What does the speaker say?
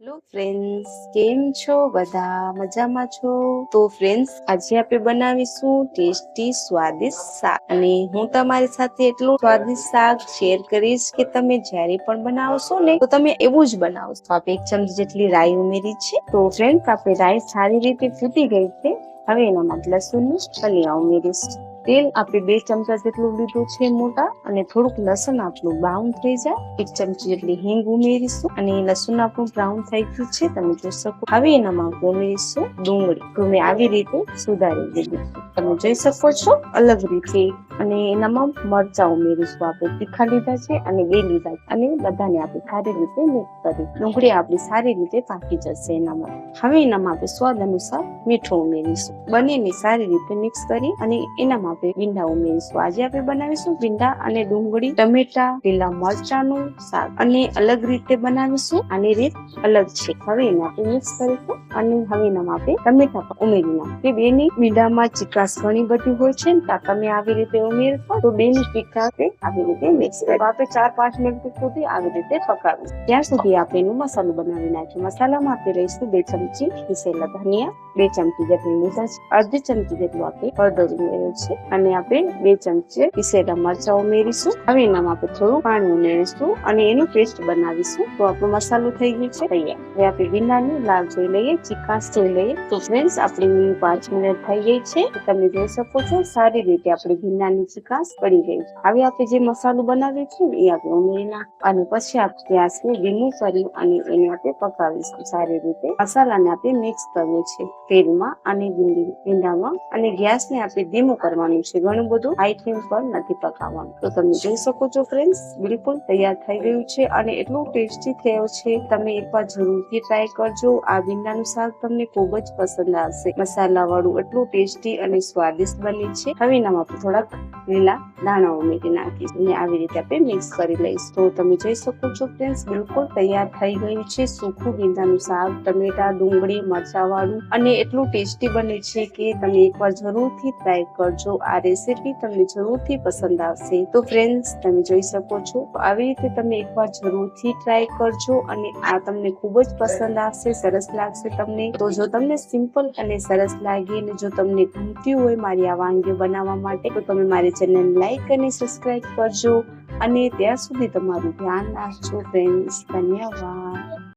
Hello friends, કેમ છો? બધા મજામાં છો? તો ફ્રેન્ડ્સ, આજે આપણે બનાવીશું ટેસ્ટી સ્વાદિષ્ટ શાક. અને હું તમારી સાથે એટલું સ્વાદિષ્ટ શાક શેર કરીશ કે તમે જ્યારે પણ બનાવશો ને, તો તમે એવું જ બનાવશો. આપણે એક ચમચી જેટલી રાઈ ઉમેરી છે. તો ફ્રેન્ડ્સ, આપણે રાઈ સારી રીતે ફૂટી ગઈ છે. હવે એનામાં લસણની ફલિયા ઉમેરીશ તેલ આપણે બે ચમચા જેટલું લીધું છે મોટા અને થોડુંક લસણ આપણું બ્રાઉન થઈ જાય. એક ચમચી જેટલી હિંગ ઉમેરીશું અને લસણ આપણું બ્રાઉન થઈ ગયું છે. તમે જોઈ શકો હવે એનામાં ઉમેરીશું ડુંગળી. મેં આવી રીતે સુધારી દીધી તમે જોઈ શકો છો અલગ રીતે અને એનામાં મરચા ઉમેરીશું આપણે, તીખા લીધા છે અને બે લીધા અને બધાને આપણે સારી રીતે મિક્સ કરી. ડુંગળી આપણી સારી રીતે પાકી જશે એનામાં. હવે એનામાં આપણે સ્વાદ અનુસાર મીઠું ઉમેરીશું. બંનેને સારી રીતે મિક્સ કરી અને એનામાં આપણે ભીંડા ઉમેરીશું. આજે આપણે બનાવીશું ભીંડા અને ડુંગળી, ટમેટા, લીલા મરચાનું શાક. અને અલગ રીતે બનાવીશું આની રીત અલગ છે. હવે એને આપણે મિક્સ કરીશું અને હવે એનામાં આપણે ટમેટા ઉમેરી નાખીએ બેની ભીંડામાં ચિકાસ ઘણી બધી હોય છે ને, તો તમે આવી રીતે ઉમેરશો તો બેની ચીકાશ આવી રીતે મિક્સ કરી. આપણે ચાર પાંચ મિનિટ સુધી આવી રીતે પકાવીશું. ત્યાં સુધી આપણે એનું મસાલો બનાવી નાખીએ મસાલામાં આપણે લઈશું બે ચમચી પીસેલા ધનિયા, બે ચમચી જેટલી લીધા અડધી ચમચી જેટલું આપણે હળદર ઉમેર્યું છે. અને આપણે બે ચમચી પીસેલા મરચા ઉમેરીશું. હવે એનામાં આપણે થોડું પાણી ઉમેરીશું અને એનું પેસ્ટ બનાવીશું. તો આપણો મસાલો થઈ ગયો છે તૈયાર. હવે આપણે ભીંડાની લાલ જોઈ લઈએ ચીકાશ જોઈ લઈએ. તો ફ્રેન્ડ્સ આપણી પાંચ મિનિટ થઈ ગઈ છે. તમે જોઈ શકો છો સારી રીતે આપણી ભીંડાની ચિકાસ પડી ગઈ હવે આપણે જે મસાલો બનાવ્યો છે ને એ આપણે ઉમેરી નાખ અને પછી આપણે ગેસને ધીમું કરી અને એને આપણે પકાવીશું. સારી રીતે મસાલાને આપણે મિક્સ કરવું છે. તેલમાં અને ભીંડી, ભીંડામાં અને ગેસને આપણે ધીમું કરવાનું છે. ઘણું બધું હાઈ ફ્લેમ પર નથી પકાવવાનું. તો તમે જોઈ શકો છો ફ્રેન્ડ્સ બિલકુલ તૈયાર થઈ ગયું છે અને એટલું ટેસ્ટી થયો છે. તમે એકવાર જરૂરથી ટ્રાય કરજો. આ ભીંડાનું શાક તમને ખૂબ જ પસંદ આવશે. મસાલા વાળું એટલું ટેસ્ટી અને સ્વાદિષ્ટ બને છે. હવે એનામાં આપણે થોડાક લીલા દાણા ઉમેરી નાખીશું અને આવી રીતે આપણે મિક્સ કરી લઈશું. તો તમે જોઈ શકો છો ફ્રેન્ડ્સ બિલકુલ તૈયાર થઈ ગયું છે. સૂકું ભીંડાનું શાક, ટમેટા, ડુંગળી મરચા વાળું અને એટલું ટેસ્ટી બને છે કે તમે એકવાર જરૂરથી ટ્રાય કરજો. આ રેસીપી તમને જરૂરથી પસંદ આવશે. તો ફ્રેન્ડ્સ તમે જોઈ શકો છો આવી રીતે તમે એકવાર જરૂરથી ટ્રાય કરજો અને આ તમને ખૂબ જ પસંદ આવશે, સરસ લાગશે તમને. તો જો તમને સિમ્પલ અને સરસ લાગે અને જો તમને ગમતી હોય મારી આ વાનગીઓ બનાવવા માટે, તો તમે મારી ચેનલ લાઈક અને સબસ્ક્રાઇબ કરજો. અને ત્યાં સુધી તમારું ધ્યાન રાખજો ફ્રેન્ડ્સ ધન્યવાદ.